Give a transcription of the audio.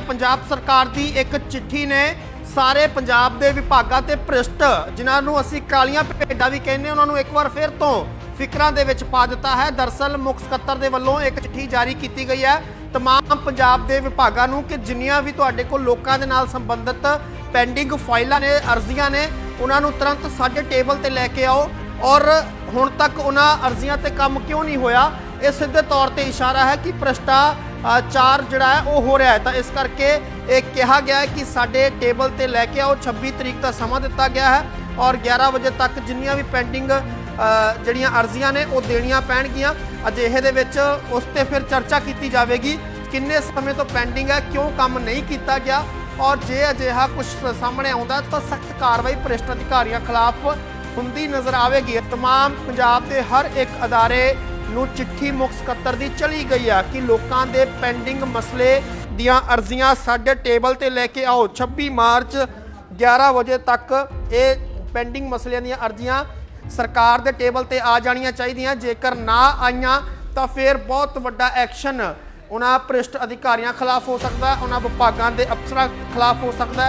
ਪੰਜਾਬ ਸਰਕਾਰ ਦੀ ਇੱਕ ਚਿੱਠੀ ਨੇ ਸਾਰੇ ਪੰਜਾਬ ਦੇ ਵਿਭਾਗਾਂ ਤੇ ਭ੍ਰਿਸ਼ਟ, ਜਿਨ੍ਹਾਂ ਨੂੰ ਅਸੀਂ ਕਾਲੀਆਂ ਭੇਡਾਂ ਵੀ ਕਹਿੰਦੇ ਉਹਨਾਂ ਨੂੰ ਇੱਕ ਵਾਰ ਫਿਰ ਤੋਂ ਫਿਕਰਾਂ ਦੇ ਵਿੱਚ ਪਾ ਦਿੱਤਾ ਹੈ। ਦਰਸਲ ਮੁਖ ਸਕੱਤਰ ਦੇ ਵੱਲੋਂ ਇੱਕ ਚਿੱਠੀ ਜਾਰੀ ਕੀਤੀ ਗਈ ਹੈ। ਤਮਾਮ ਪੰਜਾਬ ਦੇ ਵਿਭਾਗਾਂ ਨੂੰ ਕਿ ਜਿੰਨੀਆਂ ਵੀ ਤੁਹਾਡੇ ਕੋਲ ਲੋਕਾਂ ਦੇ ਨਾਲ ਸੰਬੰਧਿਤ ਪੈਂਡਿੰਗ ਫਾਈਲਾਂ ਨੇ, ਅਰਜ਼ੀਆਂ ਨੇ, ਉਹਨਾਂ ਨੂੰ ਤੁਰੰਤ ਸਾਡੇ ਟੇਬਲ ਤੇ ਲੈ ਕੇ ਆਓ। ਔਰ ਹੁਣ ਤੱਕ ਉਹਨਾਂ ਅਰਜ਼ੀਆਂ ਤੇ ਕੰਮ ਕਿਉਂ ਨਹੀਂ ਹੋਇਆ? ਇਹ ਸਿੱਧੇ ਤੌਰ ਤੇ ਇਸ਼ਾਰਾ ਹੈ ਕਿ ਭ੍ਰਿਸ਼ਟਾ ਭ੍ਰਿਸ਼ਟਾਚਾਰ ਜਿਹੜਾ ਹੈ ਉਹ ਹੋ ਰਿਹਾ ਹੈ ਤਾਂ ਇਸ ਕਰਕੇ ਇਹ ਕਿਹਾ ਗਿਆ ਹੈ ਕਿ ਸਾਡੇ ਟੇਬਲ ਤੇ ਲੈ ਕੇ ਆਓ 26 ਤਰੀਕ ਦਾ ਸਮਾਂ ਦਿੱਤਾ ਗਿਆ ਹੈ ਔਰ 11 ਵਜੇ ਤੱਕ ਜਿੰਨੀਆਂ ਵੀ ਪੈਂਡਿੰਗ ਜਿਹੜੀਆਂ ਅਰਜ਼ੀਆਂ ਨੇ ਉਹ ਦੇਣੀਆਂ ਪੈਣਗੀਆਂ ਅਜਿਹੇ ਦੇ ਵਿੱਚ ਉਸ ਤੇ ਫਿਰ ਚਰਚਾ ਕੀਤੀ ਜਾਵੇਗੀ ਕਿੰਨੇ ਸਮੇਂ ਤੋਂ ਪੈਂਡਿੰਗ ਹੈ ਕਿਉਂ ਕੰਮ ਨਹੀਂ ਕੀਤਾ ਗਿਆ ਔਰ ਜੇ ਅਜਿਹਾ ਕੁਝ ਸਾਹਮਣੇ ਆਉਂਦਾ ਤਾਂ ਸਖਤ ਕਾਰਵਾਈ ਭ੍ਰਿਸ਼ਟ ਅਧਿਕਾਰੀਆਂ ਖਿਲਾਫ ਹੁੰਦੀ ਨਜ਼ਰ ਆਵੇਗੀ तमाम ਪੰਜਾਬ ਦੇ ਹਰ ਇੱਕ ਅਦਾਰੇ ਨੂੰ ਚਿੱਠੀ ਮੁੱਖ ਸਕੱਤਰ ਦੀ ਚਲੀ ਗਈ ਆ ਕਿ ਲੋਕਾਂ ਦੇ ਪੈਂਡਿੰਗ ਮਸਲੇ ਦੀਆਂ ਅਰਜ਼ੀਆਂ ਸਾਡੇ ਟੇਬਲ ਤੇ ਲੈ ਕੇ ਆਓ। 26 ਮਾਰਚ 11 ਵਜੇ ਤੱਕ ਇਹ ਪੈਂਡਿੰਗ ਮਸਲਿਆਂ ਦੀਆਂ ਅਰਜ਼ੀਆਂ ਸਰਕਾਰ ਦੇ ਟੇਬਲ ਤੇ ਆ ਜਾਣੀਆਂ ਚਾਹੀਦੀਆਂ। ਜੇਕਰ ਨਾ ਆਈਆਂ ਤਾਂ ਫਿਰ ਬਹੁਤ ਵੱਡਾ ਐਕਸ਼ਨ ਉਹਨਾਂ ਭ੍ਰਿਸ਼ਟ ਅਧਿਕਾਰੀਆਂ ਖਿਲਾਫ ਹੋ ਸਕਦਾ, ਉਹਨਾਂ ਵਿਭਾਗਾਂ ਦੇ ਅਫਸਰਾਂ ਖਿਲਾਫ ਹੋ ਸਕਦਾ।